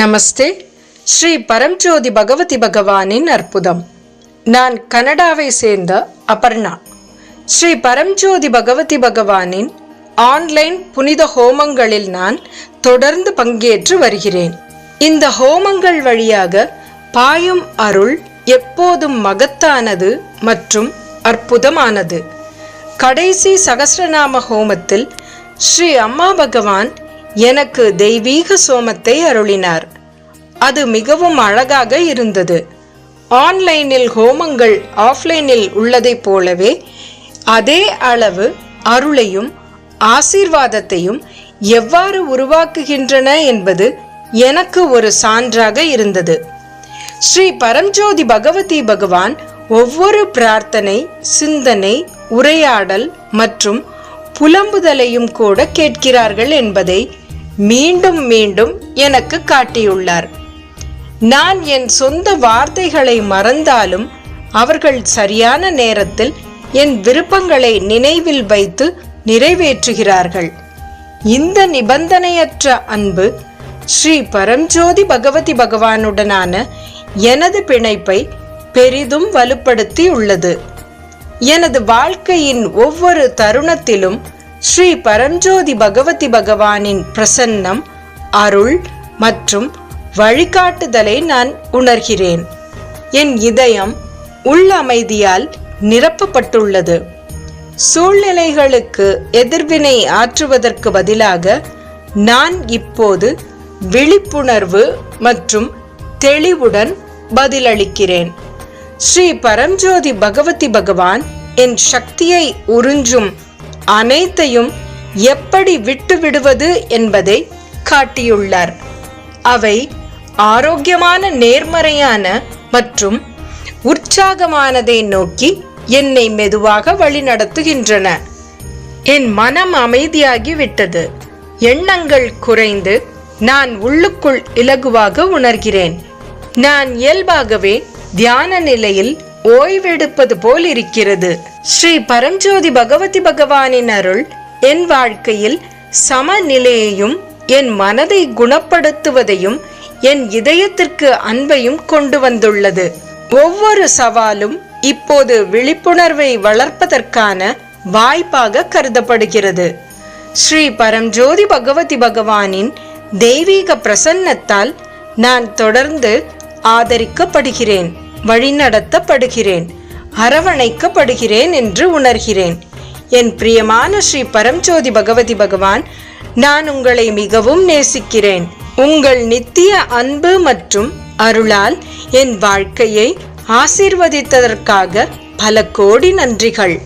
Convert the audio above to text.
நமஸ்தே. ஸ்ரீ பரம்ஜோதி பகவதி பகவானின் அற்புதம். நான் கனடாவை சேர்ந்த அபர்ணா. ஸ்ரீ பரம்ஜோதி பகவதி பகவானின் ஆன்லைன் புனித ஹோமங்களில் நான் தொடர்ந்து பங்கேற்று வருகிறேன். இந்த ஹோமங்கள் வழியாக பாயும் அருள் எப்போதும் மகத்தானது மற்றும் அற்புதமானது. கடைசி சகசிரநாம ஹோமத்தில் ஸ்ரீ அம்மா பகவான் எனக்கு தெய்வீக சோமத்தை அருளினார். அது மிகவும் அழகாக இருந்தது. ஆன்லைனில் ஹோமங்கள் ஆஃப்லைனில் உள்ளதைப் போலவே அதே அளவு அருளையும் ஆசீர்வாதத்தையும் எவ்வாறு உருவாக்குகின்றன என்பது எனக்கு ஒரு சான்றாக இருந்தது. ஸ்ரீ பரம்ஜோதி பகவதி பகவான் ஒவ்வொரு பிரார்த்தனை சிந்தனை உரையாடல் மற்றும் புலம்புதலையும் கூட கேட்கிறார்கள் என்பதை மீண்டும் மீண்டும் எனக்கு காட்டியுள்ளார். நான் என் சொந்த வார்த்தைகளை மறந்தாலும் அவர்கள் சரியான நேரத்தில் என் விருப்பங்களை நினைவில் வைத்து நிறைவேற்றுகிறார்கள். இந்த நிபந்தனையற்ற அன்பு ஸ்ரீ பரம்ஜோதி பகவதி பகவானுடனான எனது பிணைப்பை பெரிதும் வலுப்படுத்தி உள்ளது எனது வாழ்க்கையின் ஒவ்வொரு தருணத்திலும் ஸ்ரீ பரஞ்சோதி பகவதி பகவானின் பிரசன்னம் அருள் மற்றும் வழிகாட்டுதலை நான் உணர்கிறேன். என் இதயம் உள் அமைதியால் நிரப்பப்பட்டுள்ளது. சூழ்நிலைகளுக்கு எதிர்வினை ஆற்றுவதற்கு பதிலாக நான் இப்போது விழிப்புணர்வு மற்றும் தெளிவுடன் பதிலளிக்கிறேன். ஸ்ரீ பரம்ஜோதி பகவதி பகவான் என் சக்தியை உறிஞ்சும் அனைத்தையும் எப்படி விட்டுவிடுவது என்பதை காட்டியுள்ளார். அவை ஆரோக்கியமான நேர்மறையான மற்றும் உற்சாகமானதை நோக்கி என்னை மெதுவாக வழிநடத்துகின்றன. என் மனம் அமைதியாகி விட்டது எண்ணங்கள் குறைந்து நான் உள்ளுக்குள் இலகுவாக உணர்கிறேன். நான் இயல்பாகவே தியான நிலையில் ஓய்வெடுப்பது போல் இருக்கிறது. ஸ்ரீ பரஞ்சோதி பகவதி பகவானின் அருள் என் வாழ்க்கையில் சமநிலையையும் என் மனதை குணப்படுத்துவதையும் என் இதயத்திற்கு அன்பையும் கொண்டு வந்துள்ளது. ஒவ்வொரு சவாலும் இப்போது விழிப்புணர்வை வளர்ப்பதற்கான வாய்ப்பாக கருதப்படுகிறது. ஸ்ரீ பரம்ஜோதி பகவதி பகவானின் தெய்வீக பிரசன்னத்தால் நான் தொடர்ந்து ஆதரிக்கப்படுகிறேன். வழிநடத்தப்படுகிறேன். அரவணைக்கப்படுகிறேன் என்று உணர்கிறேன். என் பிரியமான ஸ்ரீ பரம்ஜோதி பகவதி பகவான் நான் உங்களை மிகவும் நேசிக்கிறேன். உங்கள் நித்திய அன்பு மற்றும் அருளால் என் வாழ்க்கையை ஆசீர்வதித்ததற்காக பல கோடி நன்றிகள்.